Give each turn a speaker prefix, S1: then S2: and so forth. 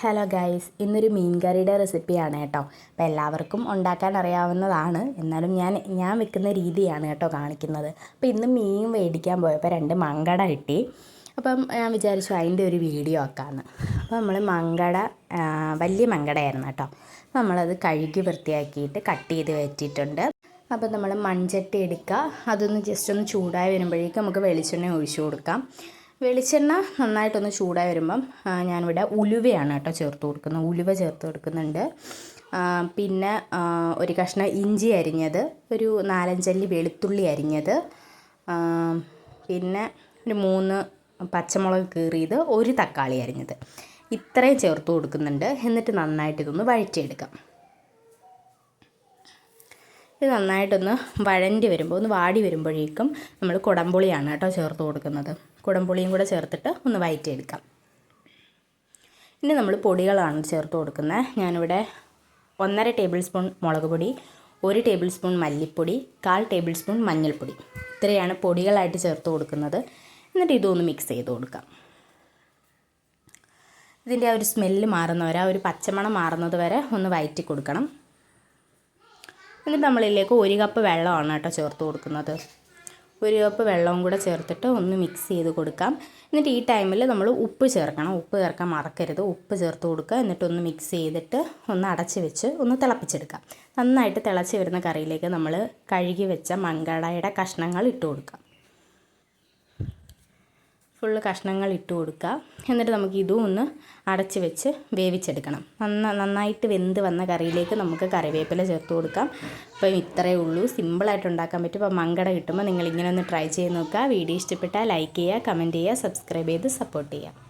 S1: Hello guys ഇന്നൊരു മീൻ കറിയുടെ റെസിപ്പിയാണ് കേട്ടോ. അപ്പോൾ എല്ലാവർക്കും ഉണ്ടാക്കാൻ അറിയാവുന്നതാണ്. എന്നാലും ഞാൻ ഞാൻ വെക്കുന്ന രീതിയാണ് കേട്ടോ കാണിക്കുന്നത്. അപ്പോൾ ഇന്ന് മീൻ മേടിക്കാൻ പോയപ്പോൾ രണ്ട് മങ്കട കിട്ടി. അപ്പം ഞാൻ വിചാരിച്ചു അതിന്റെ ഒരു വീഡിയോ ആക്കാമെന്ന് അപ്പോൾ നമ്മൾ മങ്കട വലിയ മങ്കടയായിരുന്നു കേട്ടോ. അപ്പോൾ നമ്മളത് കഴുകി വൃത്തിയാക്കിയിട്ട് കട്ട് ചെയ്ത് വെച്ചിട്ടുണ്ട് അപ്പോൾ നമ്മൾ മൺചട്ടി എടുക്കുക. അതൊന്ന് ജസ്റ്റ് ഒന്ന് ചൂടായി വരുമ്പോഴേക്കും നമുക്ക് വെളിച്ചെണ്ണ ഒഴിച്ചു കൊടുക്കാം. വെളിച്ചെണ്ണ നന്നായിട്ടൊന്ന് ചൂടായി വരുമ്പം ഞാനിവിടെ ഉലുവയാണ് കേട്ടോ ചേർത്ത് കൊടുക്കുന്നത്. ഉലുവ ചേർത്ത് കൊടുക്കുന്നുണ്ട്. പിന്നെ ഒരു കഷ്ണം ഇഞ്ചി അരിഞ്ഞത് ഒരു നാലഞ്ചല്ലി വെളുത്തുള്ളി അരിഞ്ഞത് പിന്നെ ഒരു മൂന്ന് പച്ചമുളക് കീറിയത് ഒരു തക്കാളി അരിഞ്ഞത്. ഇത്രയും ചേർത്ത് കൊടുക്കുന്നുണ്ട്. എന്നിട്ട് നന്നായിട്ട് ഇതൊന്ന് വഴറ്റിയെടുക്കാം. ഇത് നന്നായിട്ടൊന്ന് വഴണ്ടി വരുമ്പോൾ ഒന്ന് വാടി വരുമ്പോഴേക്കും നമ്മൾ കുടംപുളിയാണ് കേട്ടോ ചേർത്ത് കൊടുക്കുന്നത്. കുടംപുളിയും കൂടെ ചേർത്തിട്ട് ഒന്ന് വയറ്റിയെടുക്കാം. ഇനി നമ്മൾ പൊടികളാണ് ചേർത്ത് കൊടുക്കുന്നത്. ഞാനിവിടെ ഒന്നര ടേബിൾ സ്പൂൺ മുളക് പൊടി ഒരു ടേബിൾ സ്പൂൺ മല്ലിപ്പൊടി കാൽ ടേബിൾ സ്പൂൺ മഞ്ഞൾപ്പൊടി. ഇത്രയാണ് പൊടികളായിട്ട് ചേർത്ത് കൊടുക്കുന്നത്. എന്നിട്ട് ഇതൊന്ന് മിക്സ് ചെയ്ത് കൊടുക്കാം. ഇതിന്റെ ആ ഒരു സ്മെല്ല് മാറുന്നവരെ ആ ഒരു പച്ചമണം മാറുന്നത് വരെ ഒന്ന് വയറ്റി കൊടുക്കണം. എന്നിട്ട് നമ്മളിലേക്ക് ഒരു കപ്പ് വെള്ളമാണ് കേട്ടോ ചേർത്ത് കൊടുക്കുന്നത്. ഒരു കപ്പ് വെള്ളവും കൂടെ ചേർത്തിട്ട് ഒന്ന് മിക്സ് ചെയ്ത് കൊടുക്കാം. എന്നിട്ട് ഈ ടൈമിൽ നമ്മൾ ഉപ്പ് ചേർക്കണം. ഉപ്പ് ചേർക്കാൻ മറക്കരുത്. ഉപ്പ് ചേർത്ത് കൊടുക്കുക. എന്നിട്ടൊന്ന് മിക്സ് ചെയ്തിട്ട് ഒന്ന് അടച്ച് വെച്ച് ഒന്ന് തിളപ്പിച്ചെടുക്കാം. നന്നായിട്ട് തിളച്ച് വരുന്ന കറിയിലേക്ക് നമ്മൾ കഴുകി വെച്ച മങ്കടയുടെ കഷ്ണങ്ങൾ ഇട്ട് കൊടുക്കാം. ഫുള്ള് കഷ്ണങ്ങൾ ഇട്ട് കൊടുക്കുക. എന്നിട്ട് നമുക്ക് ഇതും ഒന്ന് അടച്ച് വെച്ച് വേവിച്ചെടുക്കണം. നന്ന നന്നായിട്ട് വെന്ത് വന്ന കറിയിലേക്ക് നമുക്ക് കറിവേപ്പില ചേർത്ത് കൊടുക്കാം. അപ്പം ഇത്രയേ ഉള്ളൂ. സിമ്പിളായിട്ട് ഉണ്ടാക്കാൻ പറ്റും. അപ്പോൾ മങ്കട കിട്ടുമ്പോൾ നിങ്ങൾ ഇങ്ങനെ ഒന്ന് ട്രൈ ചെയ്ത് നോക്കുക. വീഡിയോ ഇഷ്ടപ്പെട്ടാൽ ലൈക്ക് ചെയ്യുക കമന്റ് ചെയ്യുക സബ്സ്ക്രൈബ് ചെയ്ത് സപ്പോർട്ട് ചെയ്യുക.